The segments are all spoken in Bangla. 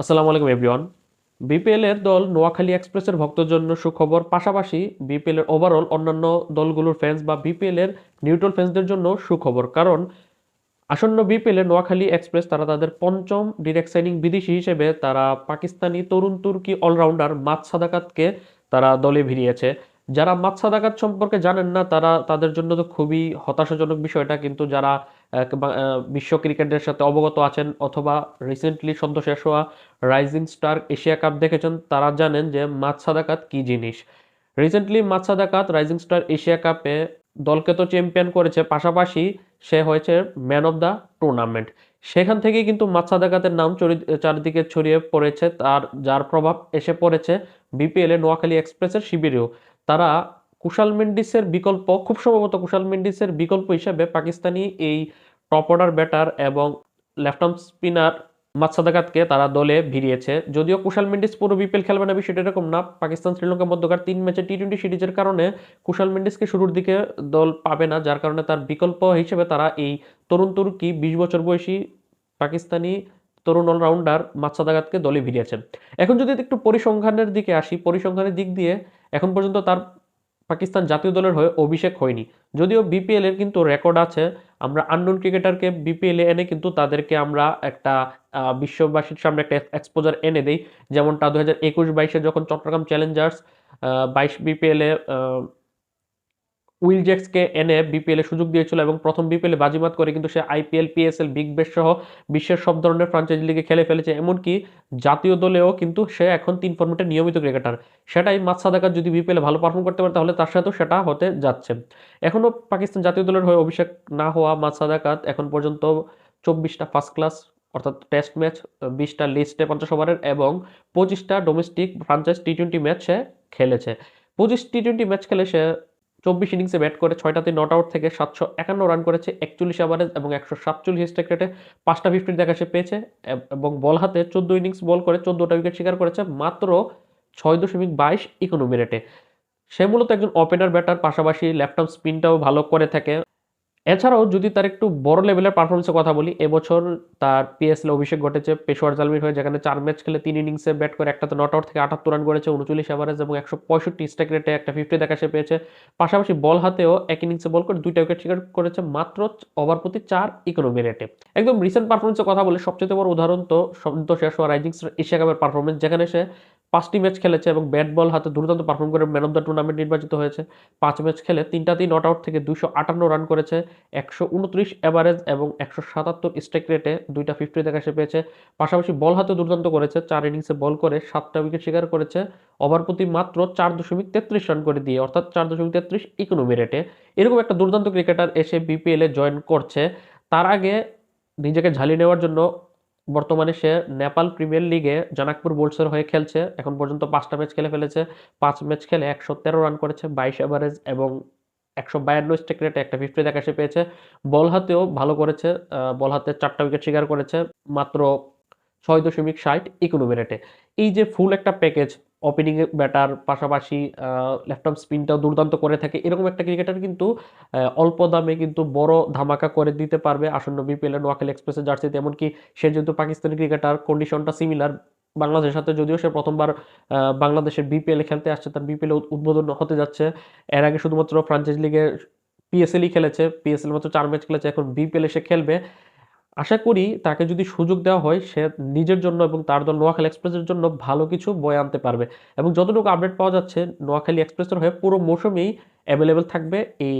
আসসালামু আলাইকুম, এভরিওয়ান। বিপিএল এর দল নোয়াখালী এক্সপ্রেসের ভক্তদের জন্য সুখবর। পাশাপাশি বিপিএল এর ওভারঅল অন্যান্য দলগুলোর ফ্যান্স বা বিপিএল এর নিউট্রাল ফ্যান্সদের জন্য সুখবর। কারণ আসন্ন বিপিএল নোয়াখালী এক্সপ্রেস তারা তাদের পঞ্চম ডিরেক্ট সাইনিং বিদেশি হিসেবে, তারা পাকিস্তানি তরুণ তুর্কি অলরাউন্ডার মাত সাদাকাতকে তারা দলে ভিড়িয়েছে। যারা মাত সাদাকাত সম্পর্কে জানেন না, তারা তাদের জন্য তো খুবই হতাশাজনক বিষয়টা। কিন্তু যারা বিশ্ব ক্রিকেটের সাথে অবগত আছেন অথবা রিসেন্টলি সদ্য শেষ হওয়া রাইজিং স্টার এশিয়া কাপ দেখেছেন, তারা জানেন যে মাত সাদাকাত কি জিনিস। রিসেন্টলি মাত সাদাকাত রাইজিং স্টার এশিয়া কাপে দলকে তো চ্যাম্পিয়ন করেছে, পাশাপাশি সে হয়েছে ম্যান অফ দ্য টুর্নামেন্ট সেখান থেকেই কিন্তু মাত সাদাকাতের নাম চরি- চারিদিকে ছড়িয়ে পড়েছে, তার, যার প্রভাব এসে পড়েছে বিপিএলে নোয়াখালী এক্সপ্রেসের শিবিরেও। তারা কুশাল মেন্ডিসের বিকল্প, খুব সম্ভবত কুশাল মেন্ডিসের বিকল্প হিসেবে পাকিস্তানি এই টপ অর্ডার ব্যাটার এবং লেফট আর্ম স্পিনার মাতসাদাকাতকে তারা দলে ভিড়িয়েছে। যদিও কুশাল মেন্ডিস পুরো বিপিএল খেলবে না, বিষয়টা এরকম না। পাকিস্তান শ্রীলঙ্কার মধ্যকার তিন ম্যাচে টি টোয়েন্টি সিরিজের কারণে কুশাল মেন্ডিসকে শুরুর দিকে দল পাবে না, যার কারণে তার বিকল্প হিসেবে তারা এই তরুণ তুর্কি বিশ বছর বয়সী পাকিস্তানি তরুণ অলরাউন্ডার মাতসাদাগাতকে দলে ভিড়িয়েছে এখন যদি একটু পরিসংখ্যানের দিকে আসি, পরিসংখ্যানের দিক দিয়ে এখন পর্যন্ত তার পাকিস্তান জাতীয় দলের হয়ে অভিষেক হয়নি। যদিও বিপিএল এর কিন্তু রেকর্ড আছে, আমরা আননোন ক্রিকেটারকে বিপিএলে এনে কিন্তু তাদেরকে আমরা একটা বিশ্ববাসীর সামনে একটা এক্সপোজার এনে দেই। যেমনটা দু হাজার একুশ বাইশে যখন চট্টগ্রাম চ্যালেঞ্জার্স বাইশ বিপিএল এ আহ, উইল জ্যাক্সকে এনে বিপিএলে সুযোগ দিয়েছিল এবং প্রথম বিপিএলে বাজিমাত করে কিন্তু সে আইপিএল পিএসএল বিগ বেশ সহ বিশ্বের সব ধরনের ফ্রাঞ্চাইজি লিগে খেলে ফেলেছে। এমনকি জাতীয় দলেও কিন্তু সে এখন তিন ফর্মেটে নিয়মিত ক্রিকেটার। সেটাই মাত সাদাকাত যদি বিপিএল ভালো পারফর্ম করতে পারে তাহলে তার সাথেও সেটা হতে যাচ্ছে। এখনও পাকিস্তান জাতীয় দলের হয়ে অভিষেক না হওয়া মাত সাদাকাত এখন পর্যন্ত চব্বিশটা ফার্স্ট ক্লাস অর্থাৎ টেস্ট ম্যাচ বিশটা লিস্টে পঞ্চাশ ওভারের এবং পঁচিশটা domestic franchise T twenty match সে খেলেছে। পঁচিশ টি টোয়েন্টি ম্যাচ খেলে সে চব্বিশ ইনিংসে ব্যাট করে ছয়টাতে নট আউট থেকে সাতশো একান্ন রান করেছে, একচল্লিশ ওভারেজ এবং একশো সাতচল্লিশ স্ট্রাইক রেটে পাঁচটা ফিফটির দেখা সে পেয়েছে এবং বল হাতে চোদ্দ ইনিংস বল করে চোদ্দোটা উইকেট শিকার করেছে মাত্র ছয় দশমিক বাইশ ইকোনমি রেটে সে মূলত একজন ওপেনার ব্যাটার পাশাপাশি ল্যাপটপ স্পিনটাও ভালো করে থাকে। এছাড়াও যদি তার একটু বড় লেভেলের পারফরমেন্সের কথা বলি, এবছর তার পিএসএল অভিষেক ঘটেছে পেশোয়ার জালমির হয়ে, যেখানে চার ম্যাচ খেলে তিন ইনিংসে ব্যাট করে একটাতে নট আউট থেকে আটাত্তর রান করেছে উনচল্লিশ এভারেজ এবং একশো পঁয়ষট্টি স্ট্রাইক রেটে একটা ফিফটি দেখা সে পেয়েছে। পাশাপাশি বল হাতেও এক ইনিংসে বল করে দুইটা উইকেট শিকার করেছে মাত্র ওভার প্রতি চার ইকোনমি রেটে একদম রিসেন্ট পারফরমেন্সের কথা বলে সবচেয়ে বড় উদাহরণ তো সদ্য শেষ হওয়া রাইজিং স্টার এশিয়া কাপের পারফরমেন্স যেখানে সে পাঁচটি ম্যাচ খেলেছে এবং ব্যাট বল হাতে দুর্দান্ত পারফর্ম করে ম্যান অফ দ্য টুর্নামেন্ট নির্বাচিত হয়েছে। পাঁচ ম্যাচ খেলে তিনটাতেই নট আউট থেকে দুশো আটান্ন রান করেছে, একশো উনত্রিশ অ্যাভারেজ এবং একশো সাতাত্তর স্ট্রাইক রেটে দুইটা ফিফটি দেখা সে পেয়েছে। পাশাপাশি বল হাতে দুর্দান্ত করেছে, চার ইনিংসে বল করে সাতটা উইকেট শিকার করেছে ওভার প্রতি মাত্র চার দশমিক তেত্রিশ রান করে দিয়ে, অর্থাৎ চার দশমিক তেত্রিশ ইকোনমি রেটে এরকম একটা দুর্দান্ত ক্রিকেটার এসে বিপিএলে জয়েন করছে। তার আগে নিজেকে ঝালিয়ে নেওয়ার জন্য বর্তমানে সে নেপাল প্রিমিয়ার লিগে জানাকপুর বোল্টসের হয়ে খেলছে। এখন পর্যন্ত পাঁচটা ম্যাচ খেলে ফেলেছে। পাঁচ ম্যাচ খেলে একশো তেরো রান করেছে, বাইশ এভারেজ এবং একশো বায়ান্ন স্টেক রেটে একটা ফিফটি দেখা সে পেয়েছে। বল হাতেও ভালো করেছে বল হাতে চারটা উইকেট শিকার করেছে, মাত্র ছয় দশমিক ষাট ইকোনমি রেটে এই যে ফুল একটা প্যাকেজ ওপেনিং ব্যাটার পাশাপাশি লেফট আর্ম স্পিনটাও দুর্দান্ত করে থাকে। এরকম একটা ক্রিকেটার কিন্তু অল্প দামে কিন্তু বড় ধামাকা করে দিতে পারবে আসন্ন বিপিএল নোয়াখালী এক্সপ্রেসের জার্সিতে এমনকি সে যেহেতু পাকিস্তানি ক্রিকেটার কন্ডিশনটা সিমিলার বাংলাদেশের সাথে যদিও সে প্রথমবার বাংলাদেশের বিপিএল খেলতে আসছে, তার বিপিএল উদ্বোধন হতে যাচ্ছে। এর আগে শুধুমাত্র ফ্রাঞ্চাইজ লিগে পিএসএলই খেলেছে পিএসএল মাত্র চার ম্যাচ খেলেছে, এখন বিপিএল এসে খেলবে। আশা করি তাকে যদি সুযোগ দেওয়া হয়, সে নিজের জন্য এবং তার দল নোয়াখালী এক্সপ্রেসের জন্য ভালো কিছু বয়ে আনতে পারবে। এবং যতটুকু আপডেট পাওয়া যাচ্ছে, নোয়াখালী এক্সপ্রেসের হয়ে পুরো মৌসুমেই অ্যাভেলেবেল থাকবে এই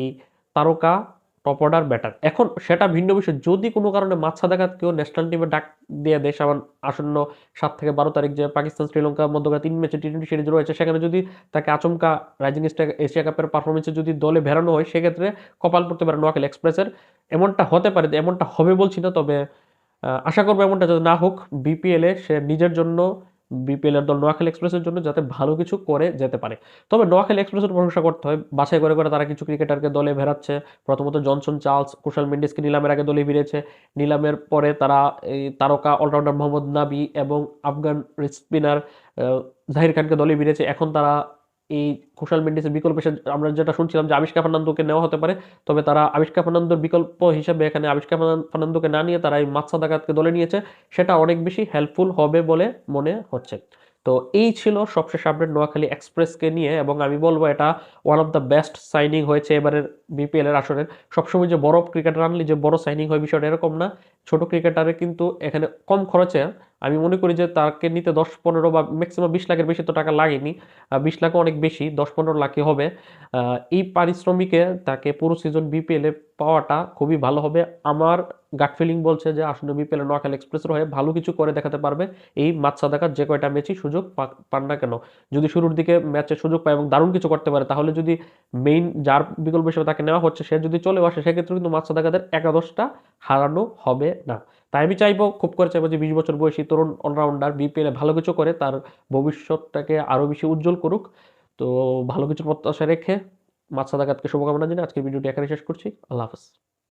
তারকা টপ অর্ডার ব্যাটার এখন সেটা ভিন্ন বিষয়। যদি কোনো কারণে মাছ কেউ ন্যাশনাল টিমে ডাক দিয়ে দেশ আমার আসন্ন সাত থেকে বারো তারিখ যে পাকিস্তান, শ্রীলঙ্কা মধ্যকার তিন ম্যাচে টি টোয়েন্টি সিরিজ রয়েছে, সেখানে যদি তাকে আচমকা রাইজিং স্টার এশিয়া কাপের পারফরমেন্সে যদি দলে ভেড়ানো হয়, সেক্ষেত্রে কপাল পড়তে পারে নোয়াখালী এক্সপ্রেসের এমনটা হতে পারে, এমনটা হবে বলছি না, তবে আশা করব এমনটা যদি না হোক বিপিএলে সে নিজের জন্য বিপিএল এর দল নোয়াখালী এক্সপ্রেসের জন্য যাতে ভালো কিছু করে যেতে পারে। তবে নোয়াখালী এক্সপ্রেসের প্রশংসা করতে হয়। বাছাই করে করে তারা কিছু ক্রিকেটারকে দলে ভেড়াচ্ছে প্রথমত জনসন চার্লস, কুশাল মেন্ডিসকে নিলামের আগে দলে ভিড়েছে নিলামের পরে তারা এই তারকা অলরাউন্ডার মোহাম্মদ নাবি এবং আফগান স্পিনার জাহির খানকে দলে ভিড়েছে এখন তারা এই কুশাল মেন্ডিসের বিকল্প হিসেবে আমরা যেটা শুনছিলাম যে আবিষ্কার ফার্নান্দোকে নেওয়া হতে পারে, তবে তারা আবিষ্কার ফার্নান্দোর বিকল্প হিসেবে এখানে আবিষ্কার ফার্নান্দোকে না নিয়ে তারা এই মাতসাদাকাতকে দলে নিয়েছে, সেটা অনেক বেশি হেল্পফুল হবে বলে মনে হচ্ছে। তো এই ছিল সবশেষ আপডেট নোয়াখালী এক্সপ্রেসকে নিয়ে এবং আমি বলব এটা one of the best signing হয়েছে এবারের বিপিএল এর আসরের। সবসময় যে বড় ক্রিকেটার আনলে যে বড় সাইনিং হয় বিষয়টা এরকম না। ছোট ক্রিকেটারে কিন্তু এখানে কম খরচে আমি মনে করি যে তাকে নিতে দশ, পনেরো বা ম্যাক্সিমাম বিশ লাখের বেশি তো টাকা লাগেনি। বিশ লাখও অনেক বেশি, দশ, পনেরো লাখই হবে। এই পারিশ্রমিকে তাকে পুরো সিজন বিপিএল পাওয়াটা খুবই ভালো হবে। আমার গাট ফিলিং বলছে যে আসলে বিপিএল নোয়াখালী এক্সপ্রেসের হয়ে ভালো কিছু করে দেখাতে পারবে এই মাতসাদাকার যে কয়টা ম্যাচই সুযোগ পান না কেন। যদি শুরুর দিকে ম্যাচে সুযোগ পায় এবং দারুণ কিছু করতে পারে, তাহলে যদি মেইন যার বিকল্প হিসেবে তাকে নেওয়া হচ্ছে, সে যদি চলে আসে সেক্ষেত্রে কিন্তু মাতসাদাকাদের একাদশটা হারানো হবে না। তাই আমি চাইব, খুব করে চাইব যে বিশ বছর বয়সী তরুণ অলরাউন্ডার বিপিএলে ভালো কিছু করে, তার ভবিষ্যৎটাকে আরও বেশি উজ্জ্বল করুক। তো ভালো কিছু প্রত্যাশা রেখে মাতসাদাকাতকে শুভকামনা জানিয়ে আজকের ভিডিওটি এখানে শেষ করছি। আল্লাহ হাফেজ।